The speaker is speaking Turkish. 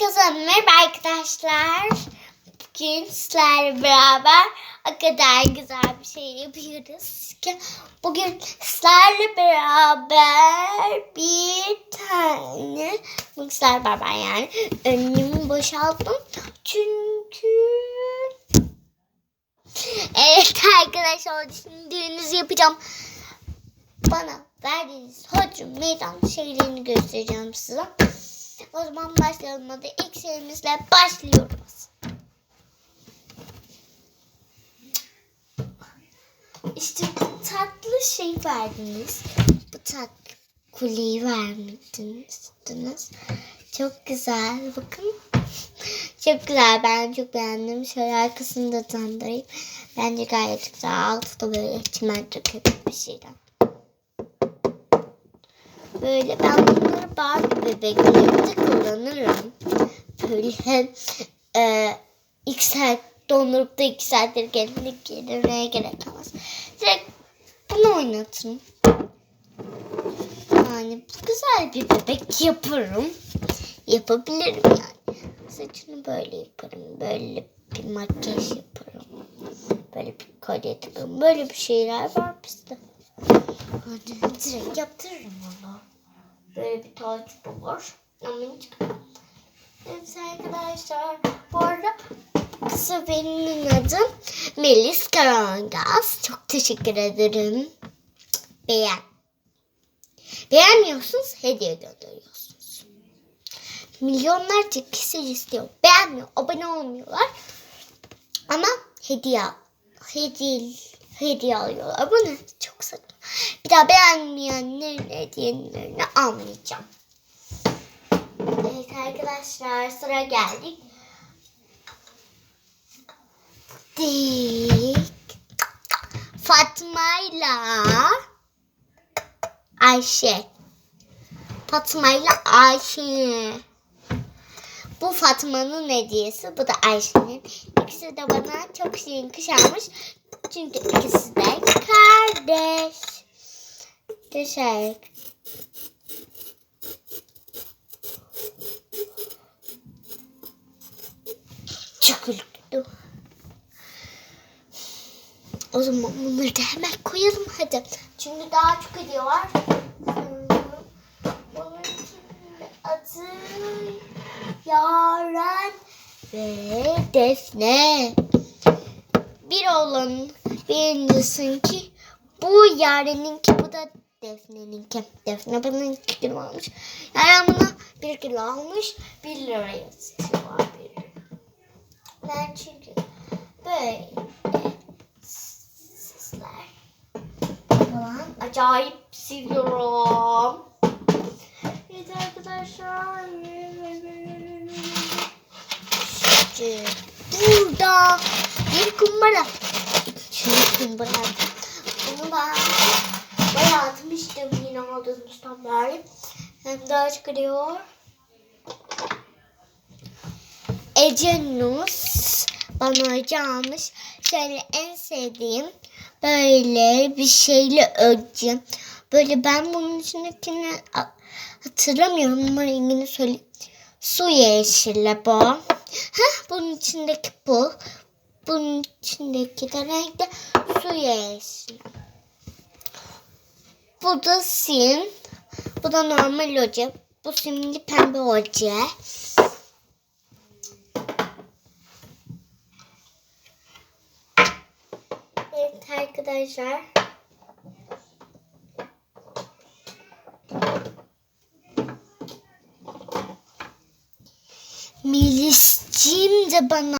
Herkese merhaba arkadaşlar. Bugün sizlerle beraber o kadar güzel bir şey yapıyoruz ki bugün sizlerle beraber bir tane sizlerle beraber yani önlüğümü boşalttım çünkü evet arkadaşlar düğününüzü yapacağım bana verdiğiniz hodrum meydan şeylerini göstereceğim size. O zaman başlayalım. Hadi ilk şeyimizle başlıyoruz. İşte bu tatlı şey verdiniz. Bu tatlı kuleyi vermiştiniz. Çok güzel. Bakın. Çok güzel. Ben çok beğendim. Şöyle arkasını da tandırayım. Bence gayet güzel. Altı da böyle çimento köpük bir şeyden. Böyle ben bunları Barbie bebeklerimde kullanırım. Böyle e, iki saat dondurup da iki saattir gelinlik gelirmeye gerek kalmaz. Direkt bunu oynatırım. Yani güzel bir bebek yaparım. Yapabilirim yani. Saçını böyle yaparım. Böyle bir makyaj yaparım. Böyle bir kolye takarım. Böyle bir şeyler var bizde. Hadi direkt yaptırırım valla. Böyle bir var. Ama hiç... Evet arkadaşlar. Bu arada kısa benim adım Melis Karangaz. Çok teşekkür ederim. Beğen. Beğenmiyorsunuz hediye gönderiyorsunuz. Milyonlarca kişi istiyor. Beğenmiyor. Abone olmuyorlar. Ama hediye hediye hediye alıyorlar. Bu ne? Çok saçma. Daha beğenmeyenlerin hediyelerini almayacağım. Evet arkadaşlar sıra geldik. Dik. Fatma'yla Ayşe. Fatma'yla Ayşe. Bu Fatma'nın hediyesi, bu da Ayşe'nin. İkisi de bana çok şirin kış almış. Çünkü ikisi de kardeş. Çok ürktüm. O zaman bunları da hemen koyalım hadi. Çünkü daha çok hediye var. Adı Yaren ve Defne. Bir oğlanın birincisinki bu Yaren'inki bu da Defne'ninki. Defne bana iki kilo almış. Yaren bana bir kilo almış. Bir liraya satıyorlar bir lira. Ben çünkü böyle sesler falan acayip seviyorum. Evet arkadaşlar. İşte burada bir kumbara. Şimdi kumbara. Bunu ben bayağı aldığımızdan beri. Hem daha çıkıyor. Ece bana Ece almış. Şöyle en sevdiğim böyle bir şeyle ödeyeceğim. Böyle ben bunun içindekini hatırlamıyorum ama rengini söyleyeyim. Su yeşili bu. Heh, bunun içindeki bu. Bunun içindeki de renk de su yeşili. Bu da sim. Bu da normal oje. Bu simli pembe oje. Evet arkadaşlar. Melis'ciğim de bana